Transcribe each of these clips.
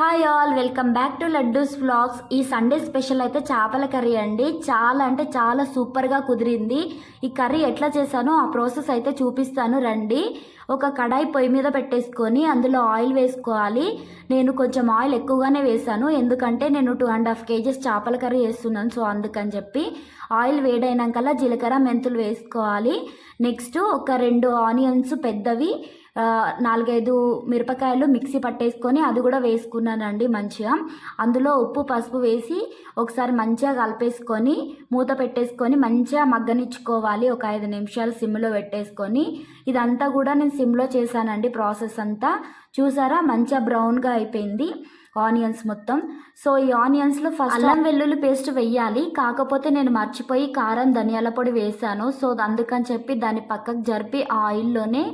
Hi all welcome back to Laddus vlogs ఈ Sunday special అయితే చేపల కర్రీ అండి. చాలా అంటే చాలా సూపర్గా కుదిరింది. ఈ కర్రీ ఎట్లా చేశానో ఆ ప్రాసెస్ అయితే చూపిస్తాను రండి. ఒక కడాయి పొయ్యి మీద పెట్టేసుకొని అందులో ఆయిల్ వేసుకోవాలి. నేను కొంచెం ఆయిల్ ఎక్కువగానే వేసాను ఎందుకంటే నేను టూ అండ్ హాఫ్ కేజీస్ చేపల కర్రీ వేస్తున్నాను సో అందుకని చెప్పి ఆయిల్ వేడైనాకల్లా జీలకర్ర మెంతులు వేసుకోవాలి. నెక్స్ట్ ఒక రెండు ఆనియన్స్ పెద్దవి. నాలుగైదు మిరపకాయలు మిక్సీ పట్టేసుకొని అది కూడా వేసుకున్నానండి మంచిగా. అందులో ఉప్పు పసుపు వేసి ఒకసారి మంచిగా కలిపేసుకొని మూత పెట్టేసుకొని మంచిగా మగ్గనిచ్చుకోవాలి. ఒక ఐదు నిమిషాలు సిమ్లో పెట్టేసుకొని. ఇదంతా కూడా నేను సిమ్లో చేశానండి ప్రాసెస్ అంతా. చూసారా? మంచిగా బ్రౌన్గా అయిపోయింది. ఆనియన్స్ మొత్తం. సో ఈ ఆనియన్స్లో ఫస్ట్ అల్లం వెల్లుల్లి పేస్ట్ వెయ్యాలి. కాకపోతే నేను మర్చిపోయి కారం ధనియాల పొడి వేసాను. సో అందుకని చెప్పి దాన్ని పక్కకు జరిపి ఆ ఆయిల్లోనే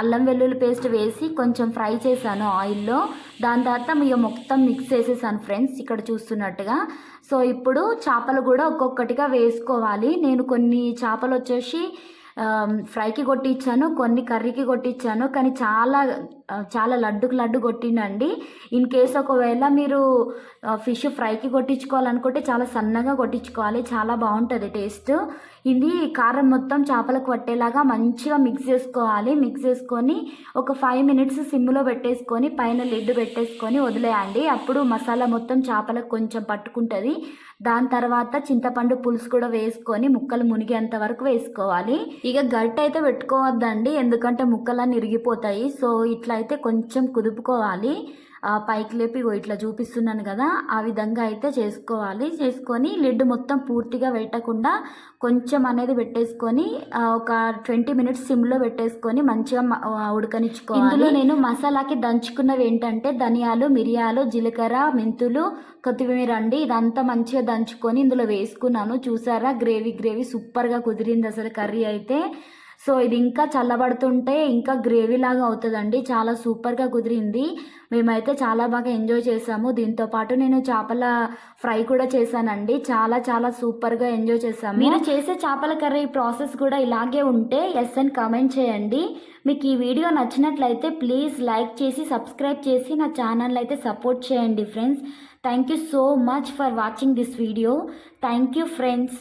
అల్లం వెల్లుల్లి పేస్ట్ వేసి కొంచెం ఫ్రై చేశాను ఆయిల్లో. దాని తర్వాత ఇక మొత్తం మిక్స్ చేసేసాను ఫ్రెండ్స్ ఇక్కడ చూస్తున్నట్టుగా. సో ఇప్పుడు చేపలు కూడా ఒక్కొక్కటిగా వేసుకోవాలి. నేను కొన్ని చేపలు వచ్చేసి ఫ్రైకి కొట్టించాను కొన్ని కర్రీకి కొట్టించాను కానీ చాలా చాలా లడ్డుకు లడ్డు కొట్టిండండి. ఇన్ కేస్ ఒకవేళ మీరు ఫిష్ ఫ్రైకి కొట్టించుకోవాలనుకుంటే చాలా సన్నగా కొట్టించుకోవాలి. చాలా బాగుంటుంది టేస్ట్ ఇది కారం మొత్తం చేపలకు పట్టేలాగా మంచిగా మిక్స్ చేసుకోవాలి. మిక్స్ చేసుకొని ఒక ఫైవ్ మినిట్స్ సిమ్లో పెట్టేసుకొని పైన లిడ్ పెట్టేసుకొని వదిలేయండి. అప్పుడు మసాలా మొత్తం చేపలకు కొంచెం పట్టుకుంటుంది. దాని తర్వాత చింతపండు పులుసు కూడా వేసుకొని ముక్కలు మునిగేంత వరకు వేసుకోవాలి. ఇక గరిట అయితే పెట్టుకోవద్దండి ఎందుకంటే ముక్కలన్నీ ఇరిగిపోతాయి సో ఇట్లా అయితే కొంచెం కుదుపుకోవాలి. పైకి లేపి ఇట్లా చూపిస్తున్నాను కదా ఆ విధంగా అయితే చేసుకోవాలి. చేసుకొని లిడ్ మొత్తం పూర్తిగా పెట్టకుండా కొంచెం అనేది పెట్టేసుకొని ఒక ట్వంటీ మినిట్స్ సిమ్లో పెట్టేసుకొని మంచిగా ఉడకనిచ్చుకోవాలి. ఇందులో నేను మసాలాకి దంచుకున్నవి ఏంటంటే ధనియాలు మిరియాలు జీలకర్ర మెంతులు కొత్తిమీర అండి ఇదంతా మంచిగా దంచుకొని ఇందులో వేసుకున్నాను. చూసారా? గ్రేవీ గ్రేవీ సూపర్గా కుదిరింది అసలు కర్రీ అయితే. సో ఇది ఇంకా చల్లబడుతుంటే ఇంకా గ్రేవీ లాగా అవుతుందండి. చాలా సూపర్గా కుదిరింది. మేమైతే చాలా బాగా ఎంజాయ్ చేసాము. దీంతో పాటు నేను చేపల ఫ్రై కూడా చేశానండి. చాలా చాలా సూపర్గా ఎంజాయ్ చేసాము. మీరు చేసే చేపల కర్రీ ప్రాసెస్ కూడా ఇలాగే ఉంటే ఎస్ అని కామెంట్ చేయండి. మీకు ఈ వీడియో నచ్చినట్లయితే ప్లీజ్ లైక్ చేసి సబ్స్క్రైబ్ చేసి నా ఛానల్ అయితే సపోర్ట్ చేయండి friends. Thank you so much for watching this video. Thank you friends.